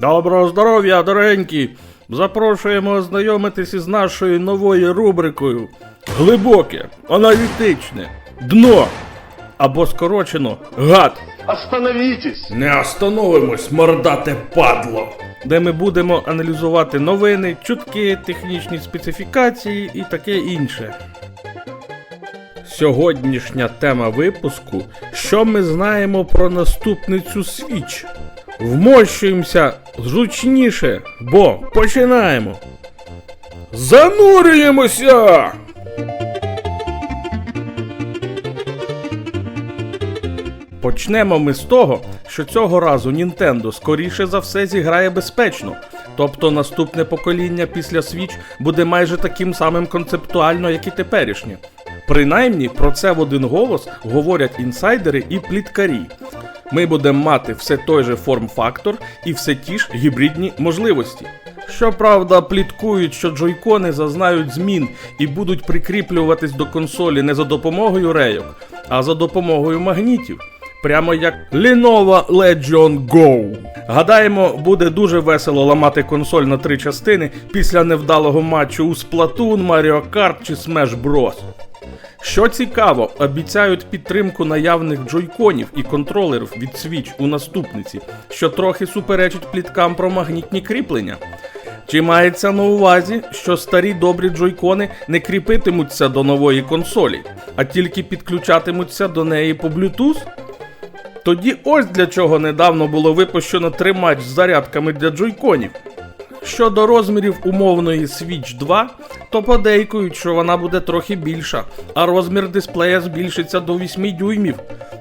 Доброго здоров'я, дорогенькі! Запрошуємо ознайомитись із нашою новою рубрикою Глибоке, аналітичне, дно або скорочено гад. Остановитесь! Не остановимось, мордате падло. Де ми будемо аналізувати новини, чутки, технічні специфікації і таке інше. Сьогоднішня тема випуску Що ми знаємо про наступницю Свіч? Вмощуємося зручніше, бо починаємо. Занурюємося! Почнемо ми з того, що цього разу Nintendo скоріше за все зіграє безпечно. Тобто наступне покоління після Switch буде майже таким самим концептуально, як і теперішнє. Принаймні про це в один голос говорять інсайдери і пліткарі. Ми будемо мати все той же форм-фактор і все ті ж гібридні можливості. Щоправда, пліткують, що джойкони зазнають змін і будуть прикріплюватись до консолі не за допомогою рейок, а за допомогою магнітів. Прямо як Lenovo Legion Go. Гадаємо, буде дуже весело ламати консоль на три частини після невдалого матчу у Splatoon, Mario Kart чи Smash Bros. Що цікаво, обіцяють підтримку наявних джойконів і контролерів від Switch у наступниці, що трохи суперечить пліткам про магнітні кріплення. Чи мається на увазі, що старі добрі джойкони не кріпитимуться до нової консолі, а тільки підключатимуться до неї по Bluetooth? Тоді ось для чого недавно було випущено тримач з зарядками для джойконів. Щодо розмірів умовної Switch 2, то подейкують, що вона буде трохи більша, а розмір дисплея збільшиться до 8 дюймів.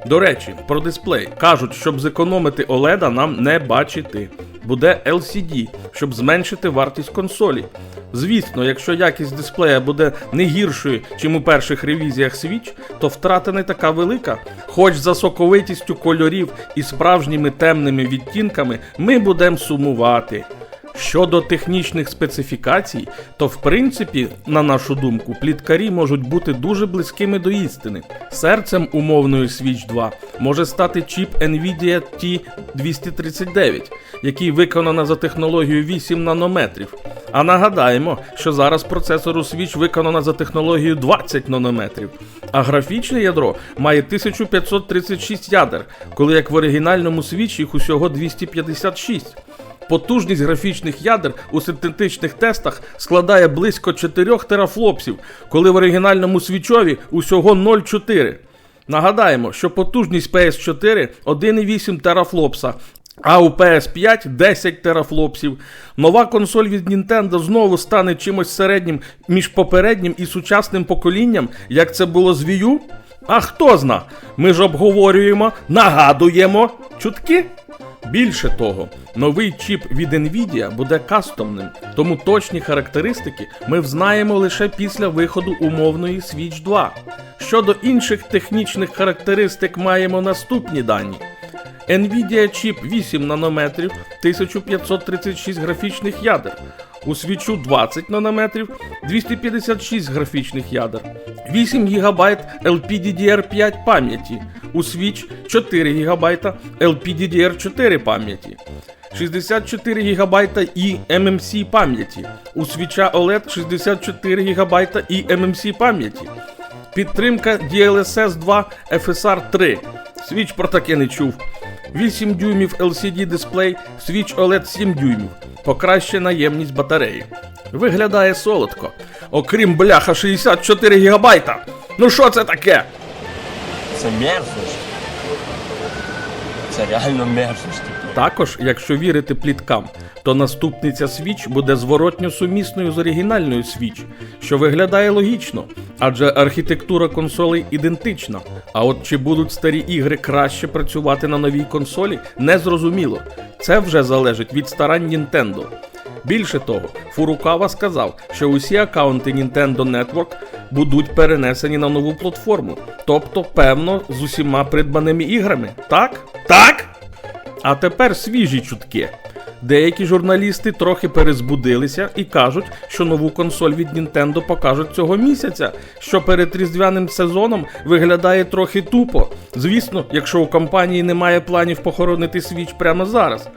До речі, про дисплей кажуть, щоб зекономити OLED нам не бачити. Буде LCD, щоб зменшити вартість консолі. Звісно, якщо якість дисплея буде не гіршою, чим у перших ревізіях Switch, то втрата не така велика. Хоч за соковитістю кольорів і справжніми темними відтінками ми будемо сумувати. Щодо технічних специфікацій, то в принципі, на нашу думку, пліткарі можуть бути дуже близькими до істини. Серцем умовної Switch 2 може стати чіп Nvidia T239, який виконано за технологією 8 нанометрів. А нагадаємо, що зараз процесор у Switch виконано за технологією 20 нанометрів, а графічне ядро має 1536 ядер, коли як в оригінальному Switch їх усього 256. Потужність графічних ядер у синтетичних тестах складає близько 4 терафлопсів, коли в оригінальному свічові усього 0,4. Нагадаємо, що потужність PS4 1,8 терафлопса, а у PS5 10 терафлопсів. Нова консоль від Nintendo знову стане чимось середнім між попереднім і сучасним поколінням, як це було з Wii U? А хто зна? Ми ж обговорюємо, нагадуємо чутки. Більше того, новий чіп від Nvidia буде кастомним, тому точні характеристики ми взнаємо лише після виходу умовної Switch 2. Щодо інших технічних характеристик маємо наступні дані. Nvidia чіп 8 нанометрів, 1536 графічних ядер. У свічу 20 нанометрів, 256 графічних ядер, 8 ГБ LPDDR5 пам'яті, у Switch 4 ГБ LPDDR4 пам'яті, 64 ГБ і MMC пам'яті, у Switch OLED 64 ГБ і MMC пам'яті. Підтримка DLSS 2 FSR 3. Switch про таке не чув. 8 дюймів LCD дисплей, Switch OLED 7 дюймів. Покращена ємність батареї. Виглядає солодко. Окрім бляха 64 гігабайта. Ну що це таке? Це мерзость. Це реально мерзость. Також, якщо вірити пліткам, то наступниця Switch буде зворотньо сумісною з оригінальною Switch, що виглядає логічно, адже архітектура консолей ідентична. А от чи будуть старі ігри краще працювати на новій консолі, незрозуміло. Це вже залежить від старань Nintendo. Більше того, Фурукава сказав, що усі аккаунти Nintendo Network будуть перенесені на нову платформу, тобто, певно, з усіма придбаними іграми. Так? Так? А тепер свіжі чутки. Деякі журналісти трохи перезбудилися і кажуть, що нову консоль від Nintendo покажуть цього місяця, що перед різдвяним сезоном виглядає трохи тупо. Звісно, якщо у компанії немає планів похоронити Switch прямо зараз.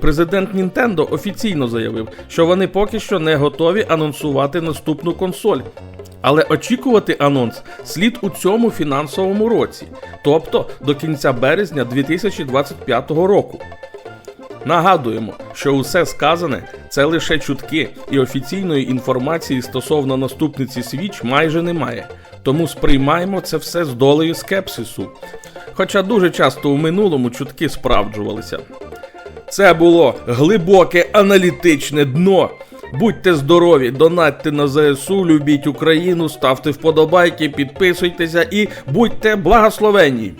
Президент Nintendo офіційно заявив, що вони поки що не готові анонсувати наступну консоль. Але очікувати анонс слід у цьому фінансовому році, тобто до кінця березня 2025 року. Нагадуємо, що усе сказане це лише чутки, і офіційної інформації стосовно наступниці Switch майже немає. Тому сприймаємо це все з долею скепсису. Хоча дуже часто у минулому чутки справджувалися. Це було глибоке аналітичне дно. Будьте здорові, донатьте на ЗСУ, любіть Україну, ставте вподобайки, підписуйтеся і будьте благословенні!